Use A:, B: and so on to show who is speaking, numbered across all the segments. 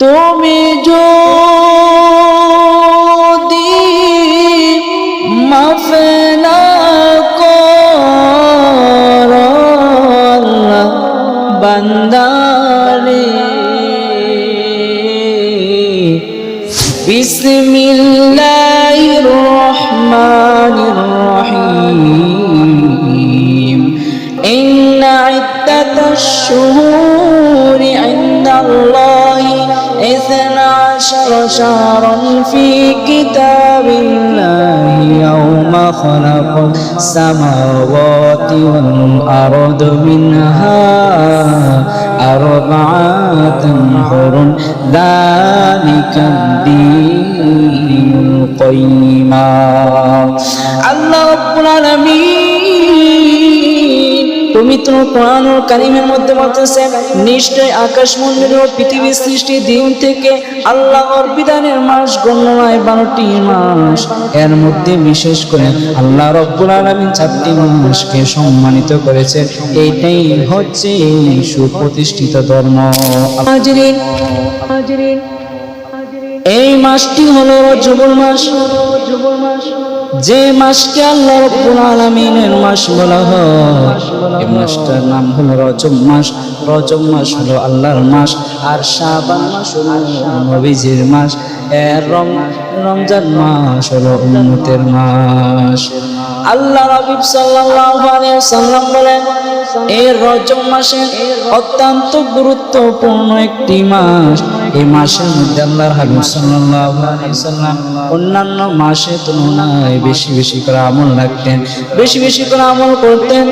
A: তুমি যদি خلق السماوات والأرض منها أربعة حرم ذلك الدين القيما الله رب العالمين পবিত্র কোরআন ও কারিমের মধ্যে বলতেছে নিশ্চয় আকাশ মন্দির ও পৃথিবীর সৃষ্টি দিন থেকে আল্লাহর বিধানের মাস গণ্য হয় বারোটি মাস। এর মধ্যে বিশেষ করে আল্লাহ রব্বুল আলমিন চারটি মাসকে সম্মানিত করেছে। এইটাই হচ্ছে সুপ্রতিষ্ঠিত ধর্ম। এই মাসটি হলো রজবুল মাস। রজবুল মাস। যে মাসকে আল্লাহ রব্বুল আলামিনের মাস বলা হয়, এই মাসটার নাম হলো রজব মাস। রজব মাস হলো আল্লাহর মাস, আর শাবান মাস হলো নবীজির মাস। এর রম, রমজান মাস হলো উম্মতের মাস। আল্লাহ রাবিব সাল্লাল্লাহু আলাইহি সাল্লাম বলেন এই রজব মাসে অত্যন্ত গুরুত্বপূর্ণ একটি মাস। এই মাসের মধ্যে আল্লাহর হাবিব সাল্লাল্লাহু আলাইহি সাল্লাম অন্যান্য মাসে তুলনায় বেশি বেশি করে আমল রাখতেন, বেশি বেশি করে আমল করতেন,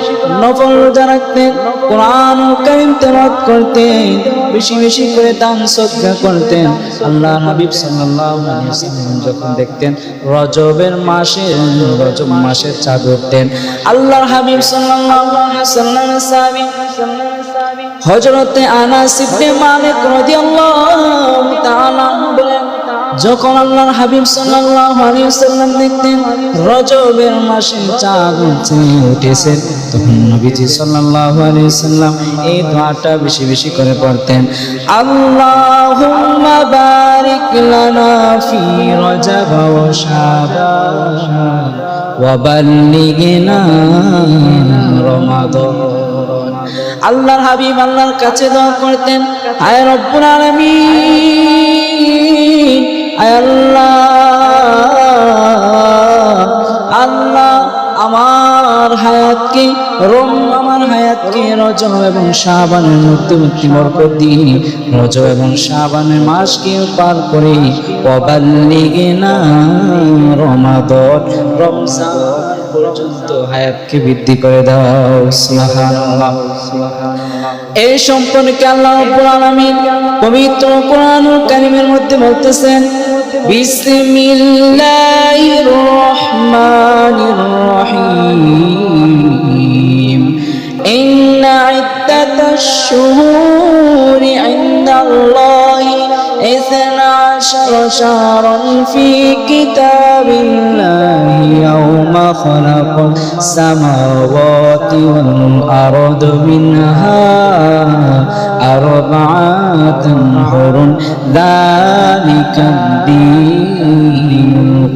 A: নফল রোজা রাখতেন কোরআন কারীম তেলাওয়াত করতেন বেশি বেশি করে দান সদকা করতেন। আল্লাহ হাবিব সাল্লাম যখন দেখতেন, রজবের মাসে রজব মাসের চাঁদ উঠতেন। আল্লাহর হাবিব সাহাবী হযরতে আনাস ইবনে মালিক রাদিয়াল্লাহু বলেন, যখন আল্লাহর হাবিব ওয়াসাল্লাম দেখতেন, রজবের মাসে চাঁদ উঠেছে, তখন নবীজি সাল্লাল্লাহু আলাইহি ওয়াসাল্লাম এই দোয়াটা বেশি বেশি করে পড়তেন। আল্লাহুম্মা বারিক লানা ফি রজব শাবান ওয়া বাল্লিগনা রমাদান। আল্লাহর হাবিব আল্লাহর কাছে দোয়া করতেন আয় রব্বুল আলামিন আল্লাহ আল্লাহ আমার হায়াতকে রম হায়াতকে রজব এবং শাবানের মধ্যবর্তী দিন রজব এবং শাবানের মাসকে পার করে অবাল্লিগে না রমাদন, রমজান পর্যন্ত হায়াতকে বৃদ্ধি করে দাও। এই সম্পর্কে আল্লাহ রাব্বুল আলামিন পবিত্র কোরআনুল কারীমের মধ্যে বলতেছেন, বিসমিল্লাহির রহমানির রহিম। الشهور عند الله إثنى عشر شهرا في كتاب الله يوم خلق السماوات والأرض منها أربعة حرم ذلك الدين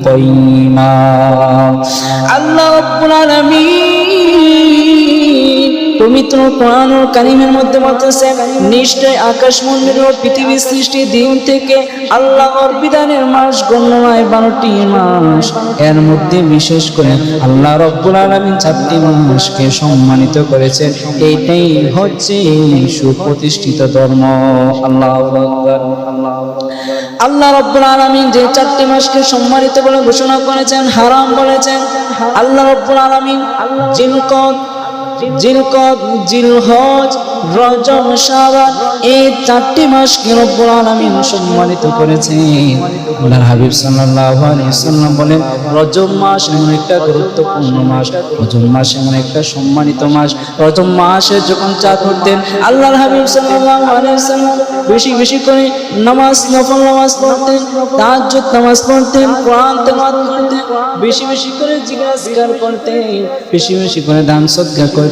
A: القيما الله رب العالمين পবিত্র ও কারিমের মধ্যে বলতেছে নিশ্চয় আকাশ মন্দির ও পৃথিবীর সৃষ্টি দিন থেকে আল্লাহর বিধানের মাস গণ্য হয় বারোটি মাস। এর মধ্যে বিশেষ করে আল্লাহ রব্বুল আলমিন চারটি মাসকে সম্মানিত করেছে। এইটাই হচ্ছে সুপ্রতিষ্ঠিত ধর্ম। আল্লাহ আল্লাহ রব্বুল আলমিন যে চারটি মাসকে সম্মানিত বলে ঘোষণা করেছেন, হারাম বলেছেন। আল্লাহ রব্বুল আলমিন জিনকদ চারটি সম্মানিত মাস গুরুত্বপূর্ণ মাস মাস এমন একটা সম্মানিত মাস। মাসে যখন চাঁদ উঠতেন, আল্লাহর হাবিব বেশি বেশি করে নামাজ, নফল নামাজ পড়তেন, তাহাজ্জুদ নামাজ পড়তেন, কোরআন বেশি বেশি করে জিজ্ঞাসা করতেন, বেশি বেশি করে দান সদকা করতেন।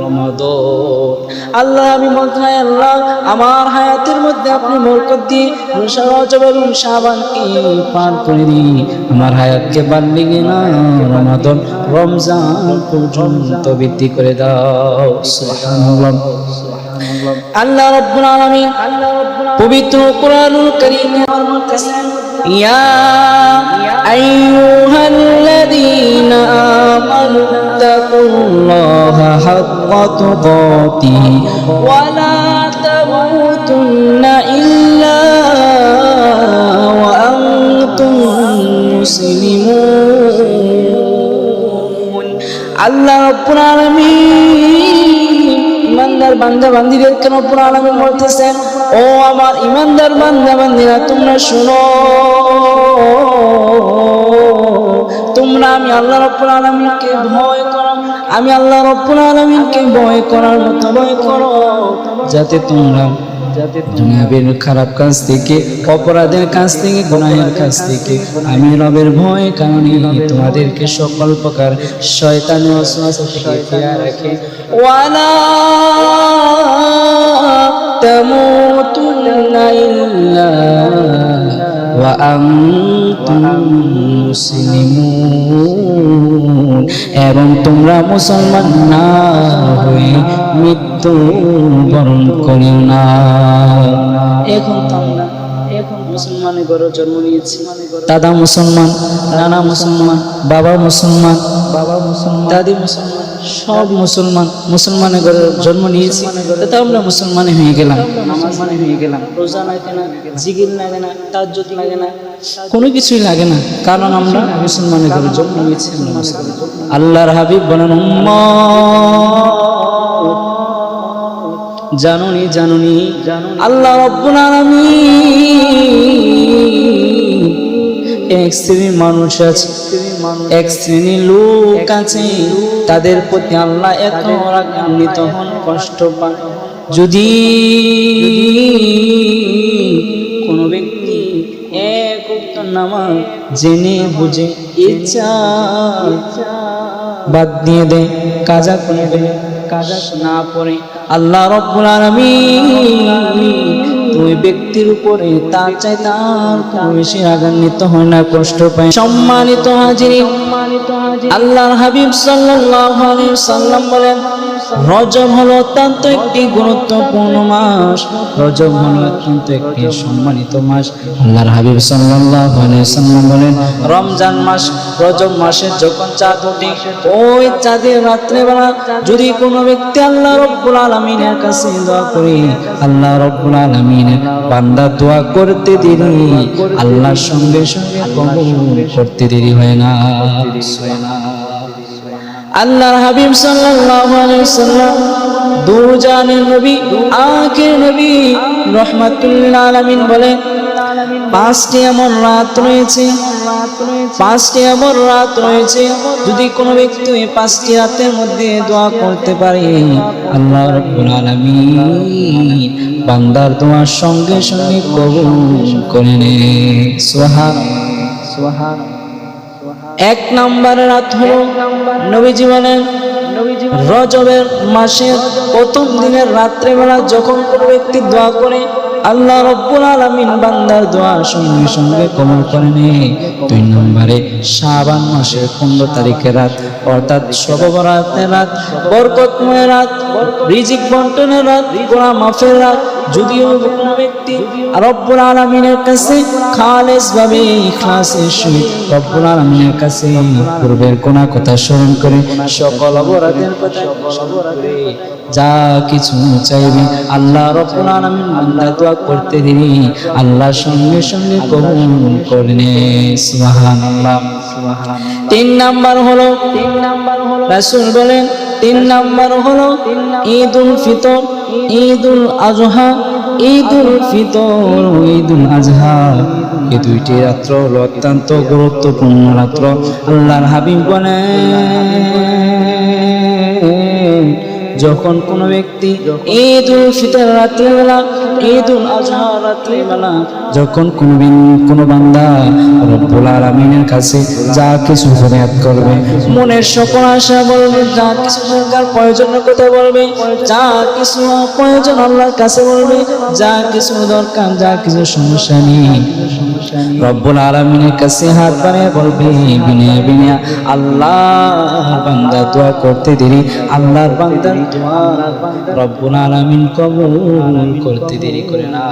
A: রমাদান আল্লাহ, আমি চাই, আল্লাহ, আমার হায়াতের মধ্যে আপনি বরকত দিয়ে এবং শাবানকে পার করে দিন? আমার হায়াতকে বাল্লিগে না, রমাদান, রমজান পর্যন্ত বৃদ্ধি করে দাও। সুবহানাল্লাহ। আল্লাহ রাব্বুল আলামিন পবিত্র কোরআনুল কারীমে আমার বলতেছেন ইয়া রাব্বুল আলামিন ইমানদার বান্দা বান্দিদের কেন পুরো আলামিন বলতেছেন? ও আমার ইমানদার বান্দা বান্দিরা, তোমরা শুনো। তোমরা আমি আল্লাহ ভয় করো আমি আল্লাহ রব্বুল আলামিনকে ভয় করার মতো ভয় করো। যাতে তোমরা যাতে দুনিয়াবের খারাপ কাজ থেকে, অপরাধের কাজ থেকে, গুনাহের কাজ থেকে আমি রবের ভয় কারণে তোমাদেরকে সকল প্রকার শয়তান ওয়াসওয়াসা থেকে ফিরিয়ে রাখে। ওয়ালা তামুতুন্না ইল্লা এবং তোমরা মুসলমান না হয়ে মৃত্যু বরণ করিও না। এখন মুসলমানের ঘরে জন্ম নিয়েছি। দাদা মুসলমান নানা মুসলমান বাবা মুসলমান বাবা মুসলমান দাদি মুসলমান সব মুসলমান মুসলমানের ঘরে জন্ম নিয়েছি। তাতে আমরা মুসলমান হয়ে গেলাম। মুসলমান হয়ে গেলাম। রোজা লাগে না জিগির লাগে না তাজ্জুদ লাগে না। কোনো কিছুই লাগে না কারণ আমরা মুসলমানের ঘরে জন্ম নিয়েছি। আল্লাহর হাবিব বলেন উম্মত জানুনি জানুনি আল্লাহ রব্বুল আলামিন এক শ্রেণির মানুষ আছে, এক শ্রেণির লোক আছে, তাদের প্রতি আল্লাহ এত রাগান্বিত হন, কষ্ট পান। যদি কোনো ব্যক্তি এক উক্ত নামাজ জেনে, বুঝে, ইচ্ছা বাদ দিয়ে দেয়, কাজা করে দেয় কাজা না পড়ে, আল্লাহ রব্বুল আলামিন ওই ব্যক্তির উপরে তার চাই তার বেশি রাগান্বিত হয় না, কষ্ট পায়। সম্মানিত হাজির আল্লাহর হাবিব সাল্লাল্লাহু আলাইহি সাল্লাম বলেন রজব হলো অত্যন্ত একটি গুরুত্বপূর্ণ মাস। রজব হলো অত্যন্ত একটি সম্মানিত মাস। আল্লাহর হাবিব সাল্লাল্লাহু আলাইহি সাল্লাম বলেন, রমজান মাস, রজব মাসে যখন চাঁদ ওঠে, ওই চাঁদের রাত্রেবেলা যদি কোনো ব্যক্তি আল্লাহ রব্বুল আলামিনের কাছে দোয়া করে, আল্লাহ রব্বুল আলামিনের বান্দা দোয়া করতে দেরি, আল্লাহর সঙ্গে সঙ্গে কবুল করতে দেরি হয় না। হয় না আল্লাহর হাবিব সাল্লাল্লাহু আলাইহি সাল্লাম দুজানের নবী, আখির নবী রহমাতুল্লিল আলামিন বলেন, পাঁচটি এমন রাত রয়েছে, পাঁচটি এমন রাত রয়েছে যদি কোনো ব্যক্তি এই পাঁচটি রাতের মধ্যে দোয়া করতে পারে। আল্লাহ রাব্বুল আলামিন বান্দার দোয়ার সঙ্গে সঙ্গে কবুল করে নে সুবহান সুবহান এক নম্বরের রাত হলো নবীজি বলেন রজবের মাসের প্রথম দিনের রাত্রেবেলা যখন কোনো ব্যক্তি দোয়া করে আল্লাহ রব্বুল আলামিন বান্দার দোয়া সঙ্গে সঙ্গে কবুল করে নে দুই নম্বরে শাবান মাসের পনেরো তারিখের রাত অর্থাৎ সবরাতের রাত বরকতময় রাত রিজিক বন্টনের রাত গোড়া মাফের রাত যদিও ব্যক্তি। রব্বুল আলামিনের কাছে খালেস ভাবে রব্বুল আলামিনের কাছে পূর্বের কোন কথা স্মরণ করে, সকল অপরাধের কথা যা কিছু চাইবে আল্লাহ রব্বুল আলামিন দোয়া করতে দিবি, আল্লাহর সঙ্গে সঙ্গে কবুল করে নে। সুবহানাল্লাহ তিন নাম্বার হলো, তিন নাম্বার হলো বলেন, তিন নাম্বার হলো, ঈদুল ফিতর, ঈদুল আজহা ঈদুল ফিতর ঈদুল আজহা। এই দুইটি রাত্র হল অত্যন্ত গুরুত্বপূর্ণ রাত্র। আল্লাহর হাবিব বলেন যখন কোনো ব্যক্তি ঈদ উল ফিতর রাত্রিবেলা ঈদ উল আজহা রাত্রিবেলা, যখন কোনো বিন- কোনো বান্দা রব্বুল আলামিনের কাছে যা কিছু ফরিয়াদ করবে, মনের সকল আশা বলবে, যা কিছু দরকার প্রয়োজনের কথা বলবে, যা কিছু প্রয়োজন আল্লাহর কাছে বলবে, যা কিছু দরকার, যা কিছু সমস্যা নেই। রব্বুল আলামিনের কাছে হাত বাড়িয়ে বলবে, বিনয় বিনয়, আল্লাহ বান্দা দোয়া করতে দেরি, আল্লাহর বান্দার দোয়া রব্বুল আলামিন কবুল করতে দেরি করে না।